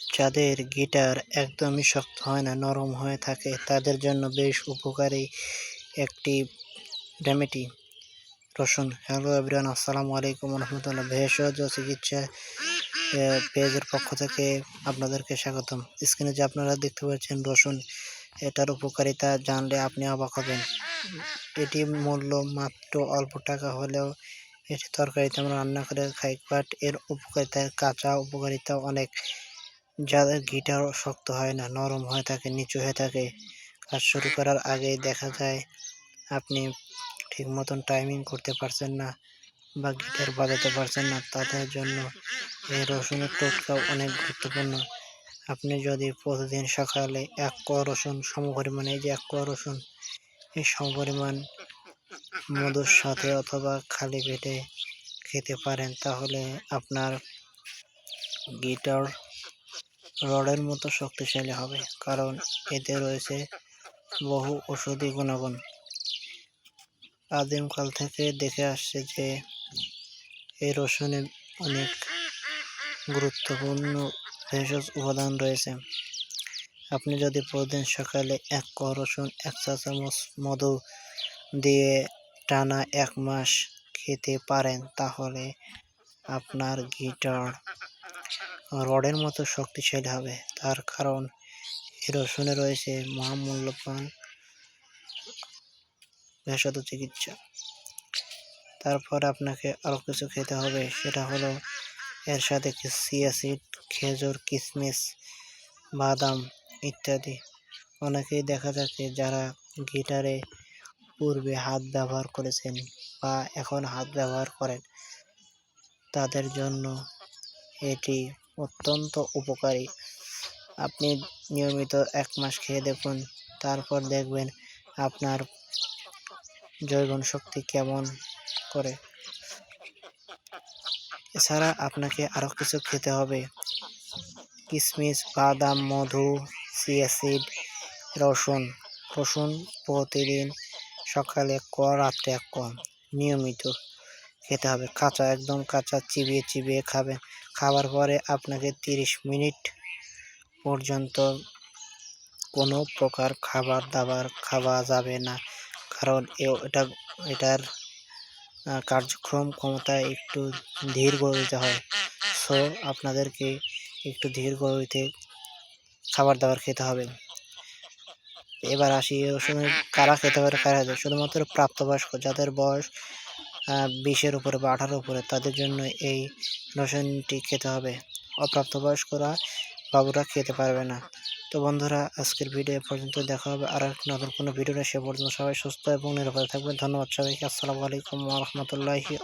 যাদের গিটার একদমই শক্ত হয় না, নরম হয়ে থাকে, তাদের জন্য বেশ উপকারী একটি রেমেডি। রসুন। হ্যালো এভরিওয়ান, আসসালামু আলাইকুম রহমতুল্লাহ। ভেষজ চিকিৎসা পেজের পক্ষ থেকে আপনাদেরকে স্বাগতম। স্ক্রিনে যে আপনারা দেখতে পাচ্ছেন রসুন, এটার উপকারিতা জানলে আপনি অবাক হবেন। এটি মূল্য মাত্র অল্প টাকা হলেও এটি তরকারিতে আমরা রান্না করে খাই বাট এর উপকারিতা কাঁচা উপকারিতা অনেক। যাদের গিটার শক্ত হয় না, নরম হয়ে থাকে, নিচু হয়ে থাকে, কাজ শুরু করার আগেই দেখা যায় আপনি ঠিক মতন টাইমিং করতে পারছেন না বা গিটার বাজাতে পারছেন না, তাদের জন্য এই রসুনের টোটকা অনেক গুরুত্বপূর্ণ। আপনি যদি প্রতিদিন সকালে এক কোয়া রসুন, সমপরিমাণে এই যে এক কোয়া রসুন, এই সমপরিমাণ মধুর সাথে অথবা খালি পেটে খেতে পারেন, তাহলে আপনার গিটার রডের মতো শক্তিশালী হবে, কারণ এতে রয়েছে বহু ওষুধি গুণাগুণ। আদিমকাল থেকে দেখে আসছে যে এই রসুনে অনেক গুরুত্বপূর্ণ ভেষজ উপাদান রয়েছে। আপনি যদি প্রতিদিন সকালে এক কোয়া রসুন, এক চা চামচ মধু দিয়ে টানা এক মাস খেতে পারেন, তাহলে আপনার গিটার রডের মতো শক্তিশালী হবে। তার কারণ এই রসুনে রয়েছে মহামূল্যবান ভেষজ চিকিৎসা। তারপর আপনাকে আরও কিছু খেতে হবে। সেটা হলো এর সাথে চিয়া সিড খেজুর কিশমিশ বাদাম ইত্যাদি। অনেকেই দেখা যাচ্ছে যারা গিটারে পূর্বে হাত ব্যবহার করেছেন বা এখন হাত ব্যবহার করেন, তাদের জন্য এটি অত্যন্ত উপকারী। আপনি নিয়মিত এক মাস খেয়ে দেখুন, তারপর দেখবেন আপনার জৈবন শক্তি কেমন করে। এছাড়া আপনাকে আরও কিছু খেতে হবে। কিশমিশ বাদাম, মধু সিয়াসিড রসুন। রসুন প্রতিদিন সকালে কোয়া রাত্রে কোয়া নিয়মিত। খেতে হবে। কাঁচা, একদম কাঁচা, চিবিয়ে চিবিয়ে খাবেন। খাবার পরে আপনাকে তিরিশ মিনিট পর্যন্ত কোনো প্রকার খাবার দাবার খাওয়া যাবে না। কারণ এটা, এটার কার্যক্রম ক্ষমতা একটু ধীর গতিতে হয়। সো, আপনাদেরকে একটু ধীর গতিতে খাবার দাবার খেতে হবে। এবার আসি সময় কারা খেতে পারে, কারা শুধুমাত্র প্রাপ্তবয়স্ক, যাদের বয়স বিশের উপরে বা আঠারো উপরে, তাদের জন্য এই রসায়নটি খেতে হবে। অপ্রাপ্তবয়স্করা বাবুরা খেতে পারবে না। তো বন্ধুরা, আজকের ভিডিও পর্যন্ত দেখা হবে। আর নতুন কোনো ভিডিও সে পর্যন্ত সবাই সুস্থ এবং নিরাপদে থাকবেন। ধন্যবাদ সবাইকে। আসসালামু আলাইকুম রহমতুল্লাহি